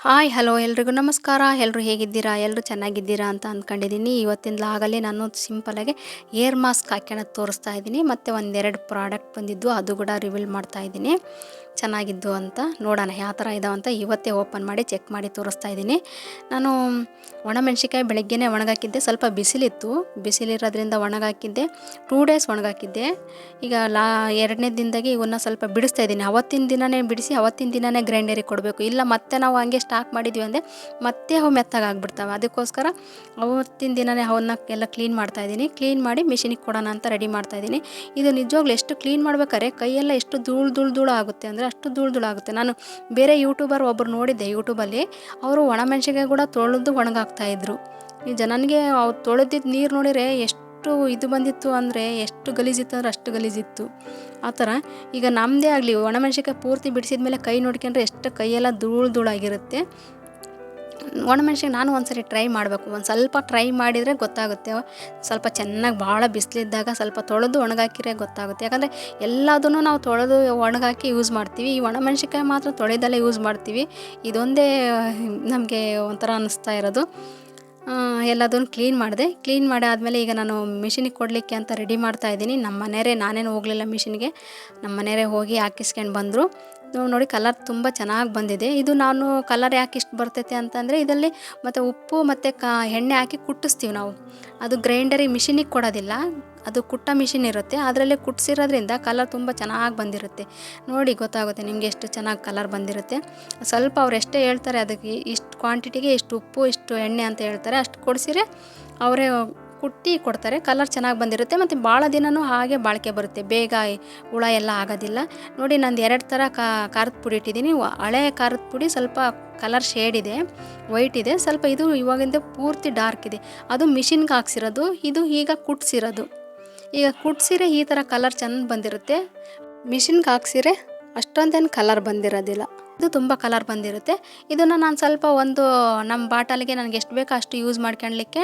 Hi, hello, ಎಲ್ರಿಗೂ ನಮಸ್ಕಾರ. ಎಲ್ಲರೂ ಹೇಗಿದ್ದೀರಾ? ಎಲ್ಲರೂ ಚೆನ್ನಾಗಿದ್ದೀರಾ ಅಂತ ಅಂದ್ಕೊಂಡಿದ್ದೀನಿ ಇವತ್ತಿಂದಲಾಗಲೇ ನಾನು ಸಿಂಪಲಾಗಿ ಏರ್ ಮಾಸ್ಕ್ ಹಾಕ್ಯಣದು ತೋರಿಸ್ತಾ ಇದ್ದೀನಿ. ಮತ್ತು ಒಂದೆರಡು ಪ್ರಾಡಕ್ಟ್ ಬಂದಿದ್ದು, ಅದು ಕೂಡ ರಿವೀಲ್ ಮಾಡ್ತಾ ಇದ್ದೀನಿ. ಚೆನ್ನಾಗಿದ್ದು ಅಂತ ನೋಡೋಣ, ಯಾವ ಥರ ಅಂತ ಇವತ್ತೇ ಓಪನ್ ಮಾಡಿ ಚೆಕ್ ಮಾಡಿ ತೋರಿಸ್ತಾ ಇದ್ದೀನಿ. ನಾನು ಒಣಮೆಣ್ಸಿಕಾಯಿ ಬೆಳಗ್ಗೆನೇ ಒಣಗಾಕಿದ್ದೆ. ಸ್ವಲ್ಪ ಬಿಸಿಲಿತ್ತು. ಬಿಸಿಲಿರೋದ್ರಿಂದ ಒಣಗಾಕಿದ್ದೆ. Two days ಒಣಗಾಕಿದ್ದೆ. ಈಗ ಲಾ, ಎರಡನೇ ದಿನದಾಗೆ ಇವನ್ನ ಸ್ವಲ್ಪ ಬಿಡಿಸ್ತಾ ಇದ್ದೀನಿ. ಅವತ್ತಿನ ದಿನನೇ ಬಿಡಿಸಿ, ಅವತ್ತಿನ ದಿನನೇ ಗ್ರೈಂಡರಿಗೆ ಕೊಡಬೇಕು. ಇಲ್ಲ, ಮತ್ತೆ ನಾವು ಹಂಗೆ ಸ್ಟಾಕ್ ಮಾಡಿದ್ವಿ ಅಂದರೆ ಮತ್ತೆ ಅವು ಮೆತ್ತಗೆ ಆಗ್ಬಿಡ್ತವೆ. ಅದಕ್ಕೋಸ್ಕರ ಅವತ್ತಿನ ದಿನನೇ ಅವನ್ನ ಎಲ್ಲ ಕ್ಲೀನ್ ಮಾಡ್ತಾ ಇದ್ದೀನಿ. ಕ್ಲೀನ್ ಮಾಡಿ ಮಿಷಿನಿಗೆ ಕೊಡೋಣ ಅಂತ ರೆಡಿ ಮಾಡ್ತಾ ಇದ್ದೀನಿ. ಇದು ನಿಜವಾಗ್ಲೂ ಎಷ್ಟು ಕ್ಲೀನ್ ಮಾಡ್ಬೇಕಾದ್ರೆ ಕೈಯೆಲ್ಲ ಎಷ್ಟು ಧೂಳು ಧೂಳು ಧೂಳು ಆಗುತ್ತೆ ಅಂದರೆ ಅಷ್ಟು ಧೂಳು ಧೂಳು ಆಗುತ್ತೆ. ನಾನು ಬೇರೆ ಯೂಟ್ಯೂಬರ್ ಒಬ್ಬರು ನೋಡಿದ್ದೆ ಯೂಟ್ಯೂಬಲ್ಲಿ ಅವರು ಒಣಮೆಣಸಿಗೆ ಕೂಡ ತೊಳೆದು ಒಣಗಾಗ್ತಾಯಿದ್ರು ಈ ನನಗೆ ಅವ್ರು ತೊಳೆದಿದ್ದು ನೀರು ನೋಡಿದರೆ ಎಷ್ಟು ಇದು ಬಂದಿತ್ತು ಅಂದರೆ ಎಷ್ಟು ಗಲೀಜಿತ್ತು ಅಂದರೆ ಅಷ್ಟು ಗಲೀಜಿತ್ತು. ಆ ಥರ ಈಗ ನಮ್ಮದೇ ಆಗಲಿ ಒಣಮೆಣಸಿಕಾಯಿ ಪೂರ್ತಿ ಬಿಡಿಸಿದ ಮೇಲೆ ಕೈ ನೋಡ್ಕೊಂಡ್ರೆ ಎಷ್ಟು ಕೈಯೆಲ್ಲ ಧೂಳು ಧೂಳಾಗಿರುತ್ತೆ ಒಣಮೆಣ್ಸಿಗೆ ನಾನು ಒಂದ್ಸರಿ ಟ್ರೈ ಮಾಡಬೇಕು. ಒಂದು ಸ್ವಲ್ಪ ಟ್ರೈ ಮಾಡಿದರೆ ಗೊತ್ತಾಗುತ್ತೆ. ಸ್ವಲ್ಪ ಚೆನ್ನಾಗಿ ಭಾಳ ಬಿಸಿಲಿದ್ದಾಗ ಸ್ವಲ್ಪ ತೊಳೆದು ಒಣಗಾಕಿರೆ ಗೊತ್ತಾಗುತ್ತೆ. ಯಾಕಂದರೆ ಎಲ್ಲದನ್ನು ನಾವು ತೊಳೆದು ಒಣಗಾಕಿ ಯೂಸ್ ಮಾಡ್ತೀವಿ. ಈ ಒಣಮೆಣ್ಸಿಕಾಯಿ ಮಾತ್ರ ತೊಳೆದಲ್ಲೇ ಯೂಸ್ ಮಾಡ್ತೀವಿ. ಇದೊಂದೇ ನಮಗೆ ಒಂಥರ ಅನ್ನಿಸ್ತಾ ಇರೋದು. ಎಲ್ಲದನ್ನು ಕ್ಲೀನ್ ಮಾಡಿದೆ. ಕ್ಲೀನ್ ಮಾಡಿ ಆದಮೇಲೆ ಈಗ ನಾನು ಮಿಷಿನಿಗೆ ಕೊಡಲಿಕ್ಕೆ ಅಂತ ರೆಡಿ ಮಾಡ್ತಾ ಇದ್ದೀನಿ. ನಮ್ಮ ಮನೆಯವರೇ, ನಾನೇನು ಹೋಗಲಿಲ್ಲ ಮಿಷಿನ್ಗೆ ನಮ್ಮ ಮನೆಯವರೇ ಹೋಗಿ ಹಾಕಿಸ್ಕೊಂಡು ಬಂದರು. ನೋಡಿ ಕಲರ್ ತುಂಬ ಚೆನ್ನಾಗಿ ಬಂದಿದೆ. ಇದು ನಾನು ಕಲರ್ ಯಾಕೆ ಇಷ್ಟು ಬರ್ತೈತೆ ಅಂತಂದರೆ ಇದರಲ್ಲಿ ಮತ್ತು ಉಪ್ಪು ಮತ್ತು ಕ ಎಣ್ಣೆ ಹಾಕಿ ಕುಟ್ಟಿಸ್ತೀವಿ ನಾವು. ಅದು ಗ್ರೈಂಡರಿಗೆ ಮಿಷಿನಿಗೆ ಕೊಡೋದಿಲ್ಲ. ಅದು ಕುಟ್ಟ ಮಿಷಿನ್ ಇರುತ್ತೆ. ಅದರಲ್ಲೇ ಕುಟ್ಸಿರೋದ್ರಿಂದ ಕಲರ್ ತುಂಬ ಚೆನ್ನಾಗಿ ಬಂದಿರುತ್ತೆ. ನೋಡಿ ಗೊತ್ತಾಗುತ್ತೆ ನಿಮಗೆ ಎಷ್ಟು ಚೆನ್ನಾಗಿ ಕಲರ್ ಬಂದಿರುತ್ತೆ. ಸ್ವಲ್ಪ ಅವ್ರು ಎಷ್ಟೇ ಹೇಳ್ತಾರೆ ಅದಕ್ಕೆ ಇಷ್ಟು ಕ್ವಾಂಟಿಟಿಗೆ ಇಷ್ಟು ಉಪ್ಪು, ಇಷ್ಟು ಎಣ್ಣೆ ಅಂತ ಹೇಳ್ತಾರೆ. ಅಷ್ಟು ಕೊಡಿಸಿರೆ ಅವರೇ ಕುಟ್ಟಿ ಕೊಡ್ತಾರೆ. ಕಲರ್ ಚೆನ್ನಾಗಿ ಬಂದಿರುತ್ತೆ ಮತ್ತು ಭಾಳ ದಿನವೂ ಹಾಗೆ ಬಾಳಿಕೆ ಬರುತ್ತೆ. ಬೇಗ ಹುಳ ಎಲ್ಲ ಆಗೋದಿಲ್ಲ. ನೋಡಿ ನಂದು ಎರಡು ಥರ ಖಾರದ ಪುಡಿ ಇಟ್ಟಿದ್ದೀನಿ. ಹಳೆ ಖಾರದ ಪುಡಿ ಸ್ವಲ್ಪ ಕಲರ್ ಶೇಡ್ ಇದೆ ವೈಟ್ ಇದೆ. ಸ್ವಲ್ಪ ಇದು ಇವಾಗಿಂದ ಪೂರ್ತಿ ಡಾರ್ಕ್ ಇದೆ. ಅದು ಮಿಷಿನ್ಗೆ ಹಾಕ್ಸಿರೋದು. ಇದು ಈಗ ಕುಟ್ಸಿರೋದು. ಈಗ ಕುಟ್ಸಿರೆ ಈ ಥರ ಕಲರ್ ಚೆಂದ ಬಂದಿರುತ್ತೆ. ಮಿಷಿನ್ಗೆ ಹಾಕ್ಸಿರೆ ಅಷ್ಟೊಂದೇನು ಕಲರ್ ಬಂದಿರೋದಿಲ್ಲ. ಇದು ತುಂಬ ಕಲರ್ ಬಂದಿರುತ್ತೆ. ಇದನ್ನು ನಾನು ಸ್ವಲ್ಪ ಒಂದು ನಮ್ಮ ಬಾಟಲ್ಗೆ ನನಗೆ ಎಷ್ಟು ಬೇಕೋ ಅಷ್ಟು ಯೂಸ್ ಮಾಡ್ಕೊಳ್ಲಿಕ್ಕೆ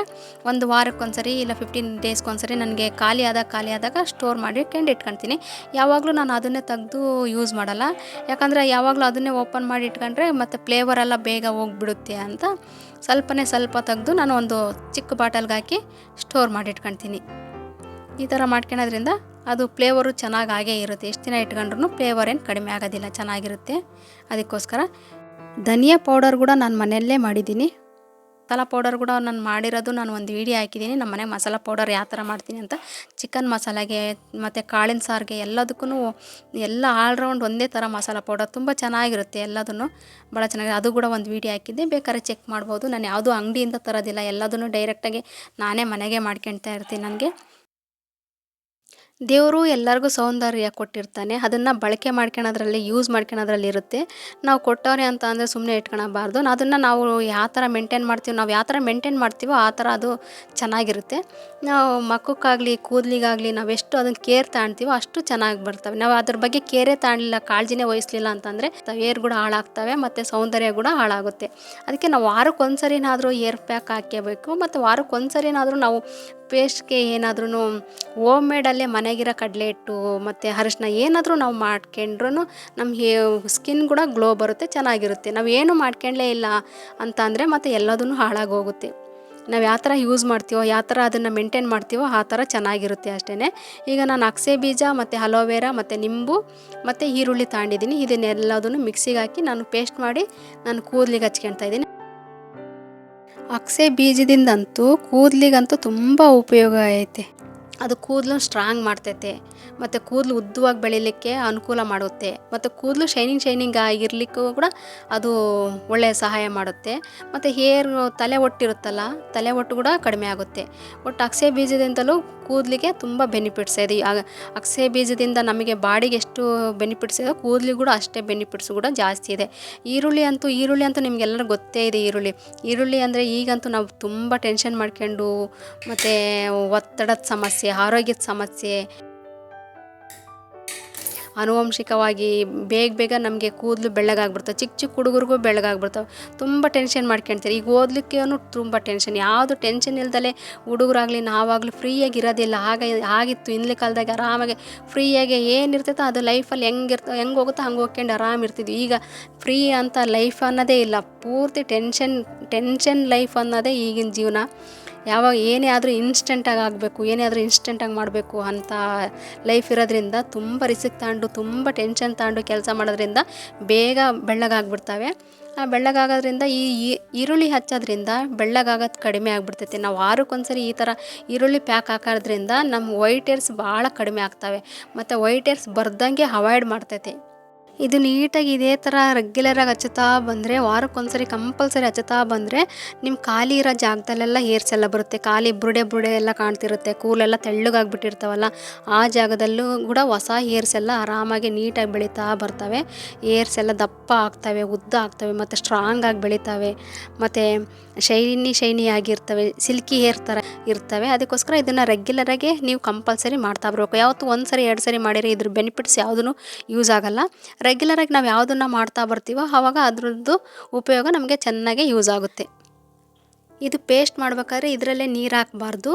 ಒಂದು ವಾರಕ್ಕೊಂದ್ಸರಿ ಇಲ್ಲ ಫಿಫ್ಟೀನ್ ಡೇಸ್ಗೊಂದ್ಸರಿ ನನಗೆ ಖಾಲಿ ಆದಾಗ ಖಾಲಿ ಆದಾಗ ಸ್ಟೋರ್ ಮಾಡಿ ಇಟ್ಕೊಂಡು ಇಟ್ಕೊಳ್ತೀನಿ ಯಾವಾಗಲೂ ನಾನು ಅದನ್ನೇ ತೆಗೆದು ಯೂಸ್ ಮಾಡಲ್ಲ. ಯಾಕಂದರೆ ಯಾವಾಗಲೂ ಅದನ್ನೇ ಓಪನ್ ಮಾಡಿ ಇಟ್ಕೊಂಡ್ರೆ ಮತ್ತು ಫ್ಲೇವರೆಲ್ಲ ಬೇಗ ಹೋಗ್ಬಿಡುತ್ತೆ ಅಂತ. ಸ್ವಲ್ಪನೇ ಸ್ವಲ್ಪ ತೆಗೆದು ನಾನು ಒಂದು ಚಿಕ್ಕ ಬಾಟಲ್ಗೆ ಹಾಕಿ ಸ್ಟೋರ್ ಮಾಡಿ ಇಟ್ಕೊಳ್ತೀನಿ ಈ ಥರ ಮಾಡ್ಕೊಳೋದ್ರಿಂದ ಅದು ಫ್ಲೇವರು ಚೆನ್ನಾಗಿ ಆಗೇ ಇರುತ್ತೆ. ಎಷ್ಟು ದಿನ ಇಟ್ಕೊಂಡ್ರು ಫ್ಲೇವರ್ ಏನು ಕಡಿಮೆ ಆಗೋದಿಲ್ಲ, ಚೆನ್ನಾಗಿರುತ್ತೆ. ಅದಕ್ಕೋಸ್ಕರ ಧನಿಯಾ ಪೌಡರ್ ಕೂಡ ನಾನು ಮನೆಯಲ್ಲೇ ಮಾಡಿದ್ದೀನಿ. ಮಸಾಲ ಪೌಡರ್ ಕೂಡ ನಾನು ಮಾಡಿರೋದು ನಾನು ಒಂದು ವೀಡಿಯೋ ಹಾಕಿದ್ದೀನಿ. ನಮ್ಮ ಮನೆ ಮಸಾಲ ಪೌಡರ್ ಯಾವ ಥರ ಮಾಡ್ತೀನಿ ಅಂತ ಚಿಕನ್ ಮಸಾಲೆಗೆ ಮತ್ತು ಕಾಳಿನ ಸಾರಿಗೆ ಎಲ್ಲದಕ್ಕೂ ಎಲ್ಲ ಆಲ್ರೌಂಡ್ ಒಂದೇ ಥರ ಮಸಾಲ ಪೌಡರ್ ತುಂಬ ಚೆನ್ನಾಗಿರುತ್ತೆ ಎಲ್ಲದನ್ನು ಭಾಳ ಚೆನ್ನಾಗಿ ಅದು ಕೂಡ ಒಂದು ವೀಡಿಯೋ ಹಾಕಿದ್ದೆ. ಬೇಕಾದ್ರೆ ಚೆಕ್ ಮಾಡ್ಬೋದು. ನಾನು ಯಾವುದೂ ಅಂಗಡಿಯಿಂದ ತರೋದಿಲ್ಲ. ಎಲ್ಲದನ್ನು ಡೈರೆಕ್ಟಾಗಿ ನಾನೇ ಮನೆಗೆ ಮಾಡ್ಕೊಳ್ತಾ ಇರ್ತೀನಿ ನನಗೆ. ದೇವರು ಎಲ್ಲರಿಗೂ ಸೌಂದರ್ಯ ಕೊಟ್ಟಿರ್ತಾನೆ. ಅದನ್ನು ಬಳಕೆ ಮಾಡ್ಕೊಳೋದ್ರಲ್ಲಿ ಯೂಸ್ ಮಾಡ್ಕೊಳೋದ್ರಲ್ಲಿ ಇರುತ್ತೆ. ನಾವು ಕೊಟ್ಟವ್ರೆ ಅಂತ ಅಂದರೆ ಸುಮ್ಮನೆ ಇಟ್ಕೊಳಬಾರ್ದು. ಅದನ್ನು ನಾವು ಯಾವ ಥರ ಮೇಂಟೈನ್ ಮಾಡ್ತೀವಿ, ನಾವು ಯಾವ ಥರ ಮೇಂಟೈನ್ ಮಾಡ್ತೀವೋ ಆ ಥರ ಅದು ಚೆನ್ನಾಗಿರುತ್ತೆ. ನಾವು ಮಕ್ಕಕ್ಕಾಗಲಿ, ಕೂದಲಿಗಾಗಲಿ ನಾವೆಷ್ಟು ಅದನ್ನು ಕೇರ್ ತಾಣ್ತೀವೋ ಅಷ್ಟು ಚೆನ್ನಾಗಿ ಬರ್ತವೆ. ನಾವು ಅದ್ರ ಬಗ್ಗೆ ಕೇರೇ ತಾಣಲಿಲ್ಲ, ಕಾಳಜಿನೇ ವಹಿಸ್ಲಿಲ್ಲ ಅಂತಂದರೆ ಏರ್ ಕೂಡ ಹಾಳಾಗ್ತವೆ ಮತ್ತು ಸೌಂದರ್ಯ ಕೂಡ ಹಾಳಾಗುತ್ತೆ. ಅದಕ್ಕೆ ನಾವು ವಾರಕ್ಕೆ ಒಂದು ಸರಿನಾದರೂ ಏರ್ ಪ್ಯಾಕ್ ಹಾಕ್ಯಬೇಕು. ಮತ್ತು ವಾರಕ್ಕೆ ಒಂದು ಸರಿನಾದರೂ ನಾವು ಪೇಸ್ಟ್ಗೆ ಏನಾದ್ರೂ ಹೋಮ್ ಮೇಡಲ್ಲೇ ಮನೆಗಿರೋ ಕಡಲೆ ಹಿಟ್ಟು ಮತ್ತು ಅರಿಶಿನ ಏನಾದರೂ ನಾವು ಮಾಡ್ಕೊಂಡ್ರೂ ನಮ್ಮ ಹೇ ಸ್ಕಿನ್ ಕೂಡ ಗ್ಲೋ ಬರುತ್ತೆ, ಚೆನ್ನಾಗಿರುತ್ತೆ. ನಾವು ಏನು ಮಾಡ್ಕೊಂಡ್ಲೇ ಇಲ್ಲ ಅಂತ ಅಂದರೆ ಮತ್ತು ಎಲ್ಲದೂ ಹಾಳಾಗೋಗುತ್ತೆ. ನಾವು ಯಾವ ಥರ ಯೂಸ್ ಮಾಡ್ತೀವೋ, ಯಾವ ಥರ ಅದನ್ನು ಮೇಂಟೈನ್ ಮಾಡ್ತೀವೋ ಆ ಥರ ಚೆನ್ನಾಗಿರುತ್ತೆ ಅಷ್ಟೇ ಈಗ ನಾನು ಅಕ್ಸೆ ಬೀಜ ಮತ್ತು ಅಲೋವೆರಾ ಮತ್ತು ನಿಂಬು ಮತ್ತು ಈರುಳ್ಳಿ ತಗೊಂಡಿದ್ದೀನಿ ಇದನ್ನೆಲ್ಲದನ್ನು ಮಿಕ್ಸಿಗೆ ಹಾಕಿ ನಾನು ಪೇಸ್ಟ್ ಮಾಡಿ ನಾನು ಕೂದಲಿಗೆ ಹಚ್ಕೊಳ್ತಾ ಇದ್ದೀನಿ. ಅಕ್ಸೆ ಬೀಜದಿಂದಂತೂ ಕೂದಲಿಗಂತೂ ತುಂಬ ಉಪಯೋಗ ಐತೆ. ಅದು ಕೂದಲು ಸ್ಟ್ರಾಂಗ್ ಮಾಡ್ತೈತೆ, ಮತ್ತು ಕೂದಲು ಉದ್ದವಾಗಿ ಬೆಳೀಲಿಕ್ಕೆ ಅನುಕೂಲ ಮಾಡುತ್ತೆ, ಮತ್ತು ಕೂದಲು ಶೈನಿಂಗ್ ಶೈನಿಂಗ್ ಆಗಿರಲಿಕ್ಕೂ ಕೂಡ ಅದು ಒಳ್ಳೆಯ ಸಹಾಯ ಮಾಡುತ್ತೆ. ಮತ್ತು ಹೇರ್ ತಲೆ ಒಟ್ಟಿರುತ್ತಲ್ಲ ತಲೆ ಒಟ್ಟು ಕೂಡ ಕಡಿಮೆ ಆಗುತ್ತೆ. ಒಟ್ಟು ಅಕ್ಸೆ ಬೀಜದಿಂದಲೂ ಕೂದಲಿಗೆ ತುಂಬ ಬೆನಿಫಿಟ್ಸ್ ಇದೆ. ಅಕ್ಷೆ ಬೀಜದಿಂದ ನಮಗೆ ಬಾಡಿಗೆ ಎಷ್ಟು ಬೆನಿಫಿಟ್ಸ್ ಇದೆ, ಕೂದಲಿಗೆ ಕೂಡ ಅಷ್ಟೇ ಬೆನಿಫಿಟ್ಸ್ ಕೂಡ ಜಾಸ್ತಿ ಇದೆ. ಈರುಳ್ಳಿ ಅಂತೂ ಈರುಳ್ಳಿ ಅಂತೂ ನಿಮಗೆಲ್ಲರೂ ಗೊತ್ತೇ ಇದೆ ಈರುಳ್ಳಿ. ಈರುಳ್ಳಿ ಅಂದರೆ ಈಗಂತೂ ನಾವು ತುಂಬ ಟೆನ್ಷನ್ ಮಾಡ್ಕೊಂಡು, ಮತ್ತು ಒತ್ತಡದ ಸಮಸ್ಯೆ ಆರೋಗ್ಯದ ಸಮಸ್ಯೆ ಅನುವಂಶಿಕವಾಗಿ ಬೇಗ ಬೇಗ ನಮಗೆ ಕೂದಲು ಬೆಳ್ಳಗಾಗ್ಬಿಡ್ತವೆ. ಚಿಕ್ಕ ಚಿಕ್ಕ ಹುಡುಗರಿಗೂ ಬೆಳ್ಳಗಾಗ್ಬಿಡ್ತಾವೆ. ತುಂಬ ಟೆನ್ಷನ್ ಮಾಡ್ಕೊಳ್ತಾರೆ ಈಗ ಓದಲಿಕ್ಕೇನು ತುಂಬ ಟೆನ್ಷನ್ ಯಾವುದು ಟೆನ್ಷನ್ ಇಲ್ದಲೆ ಹುಡುಗರಾಗಲಿ ನಾವಾಗಲೂ ಫ್ರೀಯಾಗಿ ಇರೋದಿಲ್ಲ. ಆಗ ಆಗಿತ್ತು ಹಿಂದಿನ ಕಾಲದಾಗ ಆರಾಮಾಗಿ ಫ್ರೀಯಾಗಿ ಏನಿರ್ತೈತೋ ಅದು ಲೈಫಲ್ಲಿ ಹೆಂಗಿರ್ತೋ ಹೆಂಗೆ ಹೋಗುತ್ತೋ ಹಂಗೆ ಹೋಗ್ಕೊಂಡು ಆರಾಮ ಇರ್ತಿದ್ವಿ. ಈಗ ಫ್ರೀ ಅಂತ ಲೈಫ್ ಅನ್ನೋದೇ ಇಲ್ಲ. ಪೂರ್ತಿ ಟೆನ್ಷನ್ ಟೆನ್ಷನ್ ಲೈಫ್ ಅನ್ನೋದೇ ಈಗಿನ ಜೀವನ. ಯಾವಾಗ ಏನೇ ಆದರೂ ಇನ್ಸ್ಟೆಂಟಾಗಿ ಆಗಬೇಕು, ಏನೇ ಆದರೂ ಇನ್ಸ್ಟೆಂಟಾಗಿ ಮಾಡಬೇಕು ಅಂತ ಲೈಫ್ ಇರೋದ್ರಿಂದ ತುಂಬ ರಿಸ್ಕ್ ತಗೊಂಡು ತುಂಬ ಟೆನ್ಷನ್ ತಗೊಂಡು ಕೆಲಸ ಮಾಡೋದ್ರಿಂದ ಬೇಗ ಬೆಳ್ಳಗಾಗ್ಬಿಡ್ತವೆ ಆ ಬೆಳ್ಳಗಾಗೋದ್ರಿಂದ ಈ ಈರುಳ್ಳಿ ಹಚ್ಚೋದ್ರಿಂದ ಬೆಳ್ಳಗಾಗೋದು ಕಡಿಮೆ ಆಗಿಬಿಡ್ತೈತೆ. ನಾವು ವಾರಕ್ಕೊಂದ್ಸರಿ ಈ ಥರ ಈರುಳ್ಳಿ ಪ್ಯಾಕ್ ಹಾಕೋದ್ರಿಂದ ನಮ್ಮ ವೈಟ್ ಏರ್ಸ್ ಭಾಳ ಕಡಿಮೆ ಆಗ್ತವೆ. ಮತ್ತು ವೈಟ್ ಏರ್ಸ್ ಬರ್ದಂಗೆ ಅವಾಯ್ಡ್ ಮಾಡ್ತೈತೆ. ಇದು ನೀಟಾಗಿ ಇದೇ ಥರ ರೆಗ್ಯುಲರಾಗಿ ಹಚ್ಚುತ್ತಾ ಬಂದರೆ, ವಾರಕ್ಕೊಂದ್ಸರಿ ಕಂಪಲ್ಸರಿ ಹಚ್ಚುತ್ತಾ ಬಂದರೆ ನಿಮ್ಮ ಖಾಲಿ ಇರೋ ಜಾಗದಲ್ಲೆಲ್ಲ ಹೇರ್ಸ್ ಎಲ್ಲ ಬರುತ್ತೆ. ಖಾಲಿ ಬುರುಡೆ ಬುರುಡೆ ಎಲ್ಲ ಕಾಣ್ತಿರುತ್ತೆ. ಕೂಲೆಲ್ಲ ತೆಳ್ಳಗಾಗ್ಬಿಟ್ಟಿರ್ತಾವಲ್ಲ, ಆ ಜಾಗದಲ್ಲೂ ಕೂಡ ಹೊಸ ಹೇರ್ಸ್ ಎಲ್ಲ ಆರಾಮಾಗಿ ನೀಟಾಗಿ ಬೆಳೀತಾ ಬರ್ತವೆ. ಹೇರ್ಸ್ ಎಲ್ಲ ದಪ್ಪ ಆಗ್ತವೆ, ಉದ್ದ ಆಗ್ತವೆ, ಮತ್ತು ಸ್ಟ್ರಾಂಗ್ ಆಗಿ ಬೆಳೀತವೆ, ಮತ್ತು ಶೈನಿ ಶೈನಿ ಆಗಿರ್ತವೆ ಸಿಲ್ಕಿ ಹೇರ್ ಥರ ಇರ್ತವೆ. ಅದಕ್ಕೋಸ್ಕರ ಇದನ್ನು ರೆಗ್ಯುಲರಾಗಿ ನೀವು ಕಂಪಲ್ಸರಿ ಮಾಡ್ತಾ ಬರಬೇಕು. ಯಾವತ್ತು ಒಂದು ಸರಿ ಎರಡು ಸರಿ ಮಾಡಿರಿ ಇದ್ರ ಬೆನಿಫಿಟ್ಸ್ ಯಾವುದೂ ಯೂಸ್ ಆಗಲ್ಲ. ರೆಗ್ಯುಲರಾಗಿ ನಾವು ಯಾವುದನ್ನು ಮಾಡ್ತಾ ಬರ್ತೀವೋ ಆವಾಗ ಅದರದ್ದು ಉಪಯೋಗ ನಮಗೆ ಚೆನ್ನಾಗಿ ಯೂಸ್ ಆಗುತ್ತೆ. ಇದು ಪೇಸ್ಟ್ ಮಾಡ್ಬೇಕಾದ್ರೆ ಇದರಲ್ಲೇ ನೀರು ಹಾಕಬಾರ್ದು.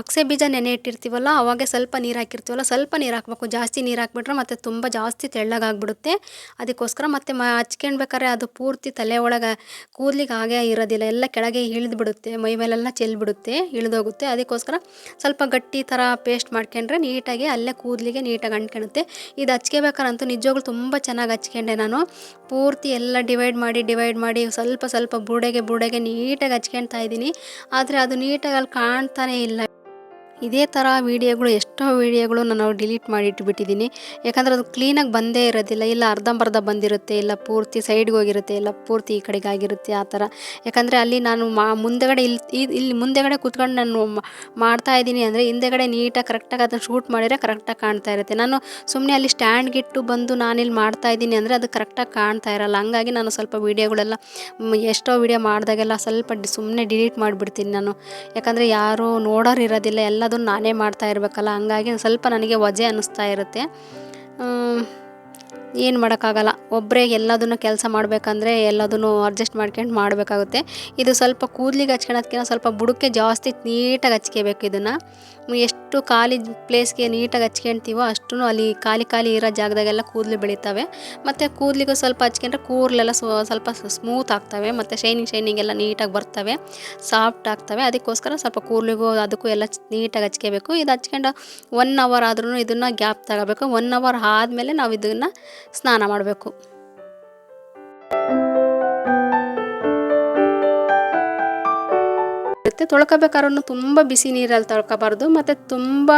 ಅಗಸೆ ಬೀಜ ನೆನೆ ಇಟ್ಟಿರ್ತೀವಲ್ಲ, ಅವಾಗೆ ಸ್ವಲ್ಪ ನೀರು ಹಾಕಿರ್ತೀವಲ್ಲ, ಸ್ವಲ್ಪ ನೀರು ಹಾಕ್ಬೇಕು. ಜಾಸ್ತಿ ನೀರು ಹಾಕ್ಬಿಟ್ರೆ ಮತ್ತು ತುಂಬ ಜಾಸ್ತಿ ತೆಳ್ಳಗಾಗ್ಬಿಡುತ್ತೆ. ಅದಕ್ಕೋಸ್ಕರ ಮತ್ತು ಮ, ಹಚ್ಕೊಂಡ್ಬೇಕಾದ್ರೆ ಅದು ಪೂರ್ತಿ ತಲೆ ಒಳಗೆ ಕೂದಲಿಗೆ ಹಾಗೆ ಇರೋದಿಲ್ಲ. ಎಲ್ಲ ಕೆಳಗೆ ಇಳಿದು ಬಿಡುತ್ತೆ ಮೈ ಮೇಲೆಲ್ಲ ಚೆಲ್ಬಿಡುತ್ತೆ, ಇಳಿದೋಗುತ್ತೆ. ಅದಕ್ಕೋಸ್ಕರ ಸ್ವಲ್ಪ ಗಟ್ಟಿ ಥರ ಪೇಸ್ಟ್ ಮಾಡ್ಕೊಂಡ್ರೆ ನೀಟಾಗಿ ಅಲ್ಲೇ ಕೂದಲಿಗೆ ನೀಟಾಗಿ ಅಂಟ್ಕೊಳುತ್ತೆ ಇದು ಹಚ್ಕೋಬೇಕಾರಂತೂ ನಿಜವಾಗ್ಲೂ ತುಂಬ ಚೆನ್ನಾಗಿ ಹಚ್ಕೊಂಡೆ ನಾನು. ಪೂರ್ತಿ ಎಲ್ಲ ಡಿವೈಡ್ ಮಾಡಿ ಡಿವೈಡ್ ಮಾಡಿ, ಸ್ವಲ್ಪ ಸ್ವಲ್ಪ ಬುಡೆಗೆ ಬುಡೆಗೆ ನೀಟಾಗಿ ಹಚ್ಕೊಳ್ತಾ ಇದ್ದೀನಿ ಆದರೆ ಅದು ನೀಟಾಗಿ ಅಲ್ಲಿ ಕಾಣ್ತಾನೇ ಇಲ್ಲ. ಇದೇ ಥರ ವೀಡಿಯೋಗಳು, ಎಷ್ಟೋ ವೀಡಿಯೋಗಳು ನಾನು ಡಿಲೀಟ್ ಮಾಡಿ ಇಟ್ಬಿಟ್ಟಿದ್ದೀನಿ. ಯಾಕಂದರೆ ಅದು ಕ್ಲೀನಾಗಿ ಬಂದೇ ಇರೋದಿಲ್ಲ. ಇಲ್ಲ ಅರ್ಧಂಬರ್ಧ ಬಂದಿರುತ್ತೆ, ಇಲ್ಲ ಪೂರ್ತಿ ಸೈಡ್ಗೆ ಹೋಗಿರುತ್ತೆ, ಇಲ್ಲ ಪೂರ್ತಿ ಈ ಕಡೆಗೆ ಆಗಿರುತ್ತೆ ಆ ಥರ. ಯಾಕಂದರೆ ಅಲ್ಲಿ ನಾನು ಮಾ, ಮುಂದೆಗಡೆ ಇಲ್ಲಿ ಇಲ್ಲಿ ಮುಂದೆಗಡೆ ಕೂತ್ಕೊಂಡು ನಾನು ಮಾಡ್ತಾ ಇದ್ದೀನಿ ಅಂದರೆ ಹಿಂದೆಗಡೆ ನೀಟಾಗಿ ಕರೆಕ್ಟಾಗಿ ಅದನ್ನು ಶೂಟ್ ಮಾಡಿದರೆ ಕರೆಕ್ಟಾಗಿ ಕಾಣ್ತಾ ಇರುತ್ತೆ. ನಾನು ಸುಮ್ಮನೆ ಅಲ್ಲಿ ಸ್ಟ್ಯಾಂಡ್ಗಿಟ್ಟು ಬಂದು ನಾನಿಲ್ಲಿ ಮಾಡ್ತಾ ಇದ್ದೀನಿ ಅಂದರೆ ಅದು ಕರೆಕ್ಟಾಗಿ ಕಾಣ್ತಾ ಇರಲ್ಲ. ಹಂಗಾಗಿ ನಾನು ಸ್ವಲ್ಪ ವೀಡಿಯೋಗಳೆಲ್ಲ ಎಷ್ಟೋ ವೀಡಿಯೋ ಮಾಡಿದಾಗೆಲ್ಲ ಸ್ವಲ್ಪ ಸುಮ್ಮನೆ ಡಿಲೀಟ್ ಮಾಡಿಬಿಡ್ತೀನಿ ನಾನು. ಯಾಕಂದರೆ ಯಾರೂ ನೋಡೋರು ಇರೋದಿಲ್ಲ. ಎಲ್ಲದನ್ನು ನಾನೇ ಮಾಡ್ತಾ ಇರಬೇಕಲ್ಲ, ಹಂಗಾಗಿ ಸ್ವಲ್ಪ ನನಗೆ ವಜೆ ಅನ್ನಿಸ್ತಾ ಇರುತ್ತೆ. ಏನು ಮಾಡೋಕ್ಕಾಗಲ್ಲ. ಒಬ್ಬರೇ ಎಲ್ಲದನ್ನು ಕೆಲಸ ಮಾಡಬೇಕಂದ್ರೆ ಎಲ್ಲದನ್ನು ಅಡ್ಜಸ್ಟ್ ಮಾಡ್ಕೊಂಡು ಮಾಡಬೇಕಾಗುತ್ತೆ. ಇದು ಸ್ವಲ್ಪ ಕೂದಲಿಗೆ ಹಚ್ಕೊಳೋದ್ಕಿಂತ ಸ್ವಲ್ಪ ಬುಡಕ್ಕೆ ಜಾಸ್ತಿ ನೀಟಾಗಿ ಹಚ್ಕೋಬೇಕು ಇದನ್ನು. ಎಷ್ಟು ಖಾಲಿ ಪ್ಲೇಸ್ಗೆ ನೀಟಾಗಿ ಹಚ್ಕೊಳ್ತೀವೋ ಅಷ್ಟು ಅಲ್ಲಿ ಖಾಲಿ ಖಾಲಿ ಇರೋ ಜಾಗದಾಗೆಲ್ಲ ಕೂದಲು ಬೆಳೀತವೆ. ಮತ್ತು ಕೂದಲಿಗೂ ಸ್ವಲ್ಪ ಹಚ್ಕೊಂಡ್ರೆ ಕೂರ್ಲೆಲ್ಲ ಸ್ವ- ಸ್ವಲ್ಪ ಸ್ಮೂತ್ ಆಗ್ತವೆ. ಮತ್ತು ಶೈನಿಂಗ್ ಶೈನಿಂಗ್ ಎಲ್ಲ ನೀಟಾಗಿ ಬರ್ತವೆ. ಸಾಫ್ಟ್ ಆಗ್ತವೆ. ಅದಕ್ಕೋಸ್ಕರ ಸ್ವಲ್ಪ ಕೂದಲಿಗೂ ಅದಕ್ಕೂ ಎಲ್ಲ ನೀಟಾಗಿ ಹಚ್ಕೋಬೇಕು. ಇದು ಹಚ್ಕೊಂಡು ಒನ್ ಅವರ್ ಆದ್ರೂ ಇದನ್ನು ಗ್ಯಾಪ್ ತಗೋಬೇಕು. ಒನ್ ಅವರ್ ಆದಮೇಲೆ ನಾವು ಇದನ್ನು ಸ್ನಾನ ಮಾಡಬೇಕು. ಮತ್ತು ತೊಳ್ಕೊಬೇಕಾದ್ರೂ ತುಂಬ ಬಿಸಿ ನೀರಲ್ಲಿ ತೊಳ್ಕೊಬಾರ್ದು. ಮತ್ತು ತುಂಬ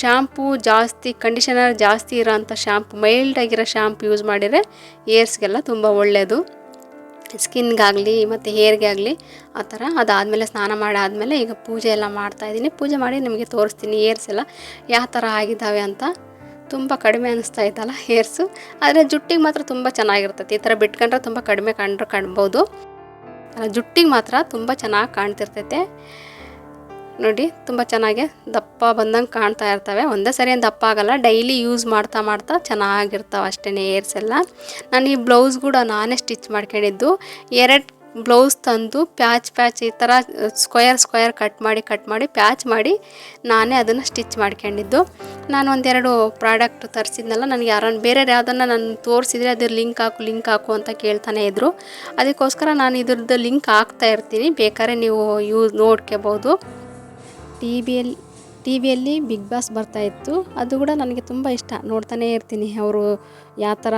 ಶ್ಯಾಂಪು ಜಾಸ್ತಿ ಕಂಡೀಷನರ್ ಜಾಸ್ತಿ ಇರೋಂಥ ಶ್ಯಾಂಪು ಮೈಲ್ಡಾಗಿರೋ ಶ್ಯಾಂಪು ಯೂಸ್ ಮಾಡಿದರೆ ಏರ್ಸ್ಗೆಲ್ಲ ತುಂಬ ಒಳ್ಳೆಯದು ಸ್ಕಿನ್ಗಾಗಲಿ ಮತ್ತು ಹೇರ್ಗೆ ಆಗಲಿ ಆ ಥರ ಅದಾದಮೇಲೆ ಸ್ನಾನ ಮಾಡಾದಮೇಲೆ ಈಗ ಪೂಜೆ ಎಲ್ಲ ಮಾಡ್ತಾಯಿದ್ದೀನಿ ಪೂಜೆ ಮಾಡಿ ನಿಮಗೆ ತೋರಿಸ್ತೀನಿ ಏರ್ಸ್ ಎಲ್ಲ ಯಾವ ಥರ ಆಗಿದ್ದಾವೆ ಅಂತ. ತುಂಬ ಕಡಿಮೆ ಅನ್ನಿಸ್ತಾ ಇತ್ತಲ್ಲ ಹೇರ್ಸು ಆದರೆ ಜುಟ್ಟಿಗೆ ಮಾತ್ರ ತುಂಬ ಚೆನ್ನಾಗಿರ್ತೈತಿ. ಈ ಥರ ಬಿಟ್ಕೊಂಡ್ರೆ ತುಂಬ ಕಡಿಮೆ ಕಂಡ್ರೆ ಕಾಣ್ಬೋದು. ಜುಟ್ಟಿಗೆ ಮಾತ್ರ ತುಂಬ ಚೆನ್ನಾಗಿ ಕಾಣ್ತಿರ್ತೈತೆ. ನೋಡಿ, ತುಂಬ ಚೆನ್ನಾಗಿ ದಪ್ಪ ಬಂದಂಗೆ ಕಾಣ್ತಾ ಇರ್ತವೆ. ಒಂದೇ ಸರಿ ಏನು ದಪ್ಪ ಆಗಲ್ಲ, ಡೈಲಿ ಯೂಸ್ ಮಾಡ್ತಾ ಮಾಡ್ತಾ ಚೆನ್ನಾಗಿರ್ತಾವೆ ಅಷ್ಟೇ ಏರ್ಸ್ ಎಲ್ಲ. ನಾನು ಈ ಬ್ಲೌಸ್ ಕೂಡ ನಾನೇ ಸ್ಟಿಚ್ ಮಾಡ್ಕೊಂಡಿದ್ದು. ಎರಡು ಬ್ಲೌಸ್ ತಂದು ಪ್ಯಾಚ್ ಪ್ಯಾಚ್ ಈ ಥರ ಸ್ಕ್ವಯರ್ ಸ್ಕ್ವಯರ್ ಕಟ್ ಮಾಡಿ ಕಟ್ ಮಾಡಿ, ಪ್ಯಾಚ್ ಮಾಡಿ ನಾನೇ ಅದನ್ನು ಸ್ಟಿಚ್ ಮಾಡ್ಕೊಂಡಿದ್ದು. ನಾನು ಒಂದೆರಡು ಪ್ರಾಡಕ್ಟ್ ತರಿಸಿದ್ನಲ್ಲ, ನನಗೆ ಯಾರನ್ನ ಬೇರೆ ಯಾವುದನ್ನು ನಾನು ತೋರಿಸಿದರೆ ಅದ್ರ ಲಿಂಕ್ ಹಾಕು ಲಿಂಕ್ ಹಾಕು ಅಂತ ಕೇಳ್ತಾನೆ ಇದ್ದರು ಅದಕ್ಕೋಸ್ಕರ ನಾನು ಇದ್ರದ್ದು ಲಿಂಕ್ ಹಾಕ್ತಾ ಇರ್ತೀನಿ, ಬೇಕಾದ್ರೆ ನೀವು ಯೂಸ್ ನೋಡ್ಕೋಬೋದು. ಟಿ ವಿಯಲ್ಲಿ ಟಿ ವಿಯಲ್ಲಿ ಬಿಗ್ ಬಾಸ್ ಬರ್ತಾಯಿತ್ತು ಅದು ಕೂಡ ನನಗೆ ತುಂಬ ಇಷ್ಟ. ನೋಡ್ತಾನೇ ಇರ್ತೀನಿ. ಅವರು ಯಾವ ಥರ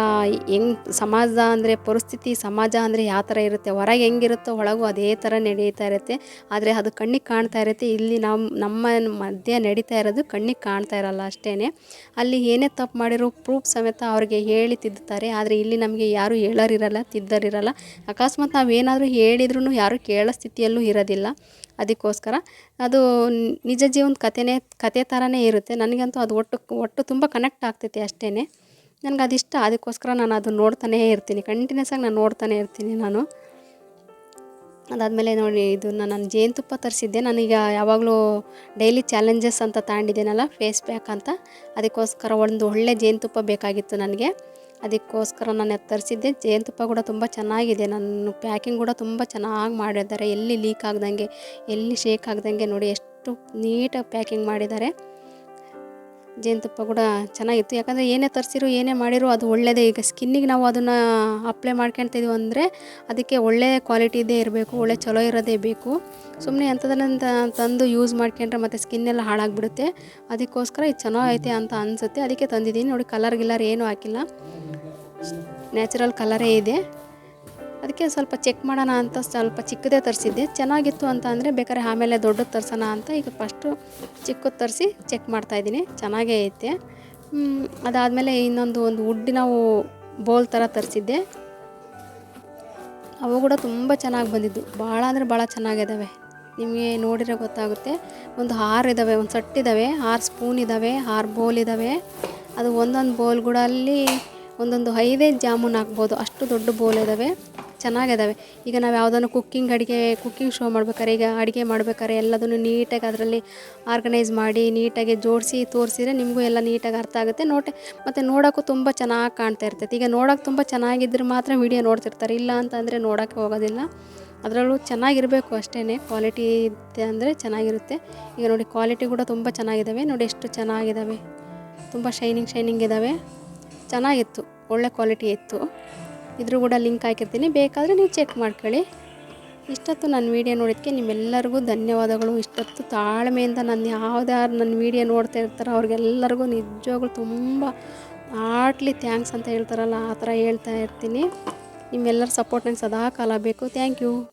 ಹೆಂಗ್ ಸಮಾಜ ಅಂದರೆ ಪರಿಸ್ಥಿತಿ, ಸಮಾಜ ಅಂದರೆ ಯಾವ ಥರ ಇರುತ್ತೆ, ಹೊರಗೆ ಹೆಂಗಿರುತ್ತೋ, ಒಳಗೂ ಅದೇ ಥರ ನಡೀತಾ ಇರುತ್ತೆ. ಆದರೆ ಅದು ಕಣ್ಣಿಗೆ ಕಾಣ್ತಾ ಇರುತ್ತೆ. ಇಲ್ಲಿ ನಮ್ಮ ನಮ್ಮ ಮಧ್ಯೆ ನಡೀತಾ ಇರೋದು ಕಣ್ಣಿಗೆ ಕಾಣ್ತಾ ಇರಲ್ಲ ಅಷ್ಟೇ ಅಲ್ಲಿ ಏನೇ ತಪ್ಪು ಮಾಡಿರೋ ಪ್ರೂಫ್ ಸಮೇತ ಅವ್ರಿಗೆ ಹೇಳಿ ತಿದ್ದುತ್ತಾರೆ. ಆದರೆ ಇಲ್ಲಿ ನಮಗೆ ಯಾರೂ ಹೇಳೋರಿರಲ್ಲ, ತಿದ್ದರಿರಲ್ಲ. ಅಕಸ್ಮಾತ್ ನಾವು ಏನಾದರೂ ಹೇಳಿದ್ರೂ ಯಾರೂ ಕೇಳೋ ಸ್ಥಿತಿಯಲ್ಲೂ ಇರೋದಿಲ್ಲ. ಅದಕ್ಕೋಸ್ಕರ. ಅದು ನಿಜ ಜೀವನ ಕಥೆನೇ ಕತೆ ಥರನೇ ಇರುತ್ತೆ. ನನಗಂತೂ ಅದು ಒಟ್ಟು ಒಟ್ಟು ತುಂಬ ಕನೆಕ್ಟ್ ಆಗ್ತೈತೆ ಅಷ್ಟೇ ನನಗೆ ಅದಿಷ್ಟ, ಅದಕ್ಕೋಸ್ಕರ ನಾನು ಅದು ನೋಡ್ತಾನೇ ಇರ್ತೀನಿ. ಕಂಟಿನ್ಯೂಸ್ ಆಗಿ ನಾನು ನೋಡ್ತಾನೆ ಇರ್ತೀನಿ ನಾನು. ಅದಾದಮೇಲೆ ನೋಡಿ, ಇದು ನಾನು ಜೇನುತುಪ್ಪ ತರಿಸಿದ್ದೆ. ನನಗೆ ಯಾವಾಗಲೂ ಡೈಲಿ ಚಾಲೆಂಜಸ್ ಅಂತ ತಗೊಂಡಿದ್ದೀನಲ್ಲ ಫೇಸ್ ಪ್ಯಾಕ್ ಅಂತ. ಅದಕ್ಕೋಸ್ಕರ ಒಂದು ಒಳ್ಳೆ ಜೇನುತುಪ್ಪ ಬೇಕಾಗಿತ್ತು ನನಗೆ. ಅದಕ್ಕೋಸ್ಕರ ನಾನು ಎತ್ತರಿಸಿದ್ದೆ. ತರಿಸಿದ್ದೆ ಜೇನುತುಪ್ಪ ಕೂಡ ತುಂಬ ಚೆನ್ನಾಗಿದೆ. ನನ್ನ ಪ್ಯಾಕಿಂಗ್ ಕೂಡ ತುಂಬ ಚೆನ್ನಾಗಿ ಮಾಡಿದ್ದಾರೆ. ಎಲ್ಲಿ ಲೀಕ್ ಆಗ್ದಂಗೆ, ಎಲ್ಲಿ ಶೇಕ್ ಆಗ್ದಂಗೆ ನೋಡಿ ಎಷ್ಟು ನೀಟಾಗಿ ಪ್ಯಾಕಿಂಗ್ ಮಾಡಿದ್ದಾರೆ. ಜೇನುತುಪ್ಪ ಕೂಡ ಚೆನ್ನಾಗಿತ್ತು. ಯಾಕಂದರೆ ಏನೇ ತರಿಸಿರು, ಏನೇ ಮಾಡಿರು ಅದು ಒಳ್ಳೆಯದೇ ಈಗ ಸ್ಕಿನ್ನಿಗೆ ನಾವು ಅದನ್ನು ಅಪ್ಲೈ ಮಾಡ್ಕೊಳ್ತಿದ್ದೀವಿ ಅಂದರೆ ಅದಕ್ಕೆ ಒಳ್ಳೆ ಕ್ವಾಲಿಟಿದೇ ಇರಬೇಕು, ಒಳ್ಳೆ ಚಲೋ ಇರೋದೇ ಬೇಕು. ಸುಮ್ಮನೆ ಅಂಥದ್ದನ್ನಂತ ತಂದು ಯೂಸ್ ಮಾಡ್ಕೊಂಡ್ರೆ ಮತ್ತು ಸ್ಕಿನ್ನೆಲ್ಲ ಹಾಳಾಗಿಬಿಡುತ್ತೆ. ಅದಕ್ಕೋಸ್ಕರ ಇದು ಚೆನ್ನಾಗೈತೆ ಅಂತ ಅನಿಸುತ್ತೆ. ಅದಕ್ಕೆ ತಂದಿದ್ದೀನಿ. ನೋಡಿ ಕಲರ್ ಗಿಲ್ಲರ್ ಏನೂ ಹಾಕಿಲ್ಲ. ನ್ಯಾಚುರಲ್ ಕಲರೇ ಇದೆ. ಅದಕ್ಕೆ ಸ್ವಲ್ಪ ಚೆಕ್ ಮಾಡೋಣ ಅಂತ ಸ್ವಲ್ಪ ಚಿಕ್ಕದೇ ತರಿಸಿದ್ದೆ. ಚೆನ್ನಾಗಿತ್ತು ಅಂತ ಅಂದರೆ ಬೇಕಾದ್ರೆ ಆಮೇಲೆ ದೊಡ್ಡದು ತರಿಸೋಣ ಅಂತ ಈಗ ಫಸ್ಟು ಚಿಕ್ಕದು ತರಿಸಿ ಚೆಕ್ ಮಾಡ್ತಾಯಿದ್ದೀನಿ ಚೆನ್ನಾಗೇ ಐತೆ. ಅದಾದಮೇಲೆ ಇನ್ನೊಂದು ಒಂದು ವುಡ್ಡಿನ ಬೋಲ್ ಥರ ತರಿಸಿದ್ದೆ. ಅವು ಕೂಡ ತುಂಬ ಚೆನ್ನಾಗಿ ಬಂದಿದ್ದು. ಭಾಳ ಅಂದರೆ ಭಾಳ ಚೆನ್ನಾಗಿದ್ದಾವೆ ನಿಮಗೆ ನೋಡಿರೋ ಗೊತ್ತಾಗುತ್ತೆ. ಒಂದು ಹಾರು ಇದ್ದಾವೆ ಒಂದು ಸಟ್ ಇದ್ದಾವೆ ಆರು ಸ್ಪೂನ್ ಇದ್ದಾವೆ ಆರು ಬೋಲ್ ಇದ್ದಾವೆ ಅದು ಒಂದೊಂದು ಬೋಲ್ಗಳಲ್ಲಿ ಒಂದೊಂದು ಐದೇ ಜಾಮೂನ್ ಹಾಕ್ಬೋದು. ಅಷ್ಟು ದೊಡ್ಡ ಬೋಲ್ ಇದ್ದಾವೆ ಚೆನ್ನಾಗಿದ್ದಾವೆ ಈಗ ನಾವು ಯಾವುದನ್ನು ಕುಕ್ಕಿಂಗ್ ಅಡುಗೆ ಕುಕ್ಕಿಂಗ್ ಶೋ ಮಾಡ್ಬೇಕಾದ್ರೆ ಈಗ ಅಡುಗೆ ಮಾಡ್ಬೇಕಾದ್ರೆ ಎಲ್ಲದನ್ನು ನೀಟಾಗಿ ಅದರಲ್ಲಿ ಆರ್ಗನೈಸ್ ಮಾಡಿ, ನೀಟಾಗಿ ಜೋಡಿಸಿ, ತೋರಿಸಿದ್ರೆ ನಿಮಗೂ ಎಲ್ಲ ನೀಟಾಗಿ ಅರ್ಥ ಆಗುತ್ತೆ. ನೋಟೆ, ಮತ್ತು ನೋಡೋಕ್ಕೂ ತುಂಬ ಚೆನ್ನಾಗಿ ಕಾಣ್ತಾ ಇರ್ತೈತೆ. ಈಗ ನೋಡೋಕೆ ತುಂಬ ಚೆನ್ನಾಗಿದ್ದರೆ ಮಾತ್ರ ವೀಡಿಯೋ ನೋಡ್ತಿರ್ತಾರೆ. ಇಲ್ಲ ಅಂತಂದರೆ ನೋಡೋಕ್ಕೆ ಹೋಗೋದಿಲ್ಲ. ಅದರಲ್ಲೂ ಚೆನ್ನಾಗಿರಬೇಕು ಅಷ್ಟೇ ಕ್ವಾಲಿಟಿ ಇದೆ ಅಂದರೆ ಚೆನ್ನಾಗಿರುತ್ತೆ. ಈಗ ನೋಡಿ ಕ್ವಾಲಿಟಿ ಕೂಡ ತುಂಬ ಚೆನ್ನಾಗಿದ್ದಾವೆ ನೋಡಿ ಎಷ್ಟು ಚೆನ್ನಾಗಿದ್ದಾವೆ ತುಂಬ ಶೈನಿಂಗ್ ಶೈನಿಂಗ್ ಇದ್ದಾವೆ ಚೆನ್ನಾಗಿತ್ತು. ಒಳ್ಳೆ ಕ್ವಾಲಿಟಿ ಇತ್ತು. ಇದ್ರ ಕೂಡ ಲಿಂಕ್ ಹಾಕಿರ್ತೀನಿ. ಬೇಕಾದರೆ ನೀವು ಚೆಕ್ ಮಾಡ್ಕೊಳ್ಳಿ. ಇಷ್ಟೊತ್ತು ನನ್ನ ವೀಡಿಯೋ ನೋಡಿದ್ದಕ್ಕೆ ನಿಮ್ಮೆಲ್ಲರಿಗೂ ಧನ್ಯವಾದಗಳು. ಇಷ್ಟೊತ್ತು ತಾಳ್ಮೆಯಿಂದ ನನ್ನ ಯಾವ್ದಾರು ನನ್ನ ವೀಡಿಯೋ ನೋಡ್ತಾ ಇರ್ತಾರೋ, ಅವ್ರಿಗೆಲ್ಲರಿಗೂ ನಿಜವಾಗ್ಲೂ ತುಂಬ ಹಾರ್ಟ್ಲಿ ಥ್ಯಾಂಕ್ಸ್ ಅಂತ ಹೇಳ್ತಾರಲ್ಲ, ಆ ಥರ ಹೇಳ್ತಾ ಇರ್ತೀನಿ. ನಿಮ್ಮೆಲ್ಲರ ಸಪೋರ್ಟ್ ನಂಗೆ ಸದಾ ಕಾಲ ಬೇಕು. Thank you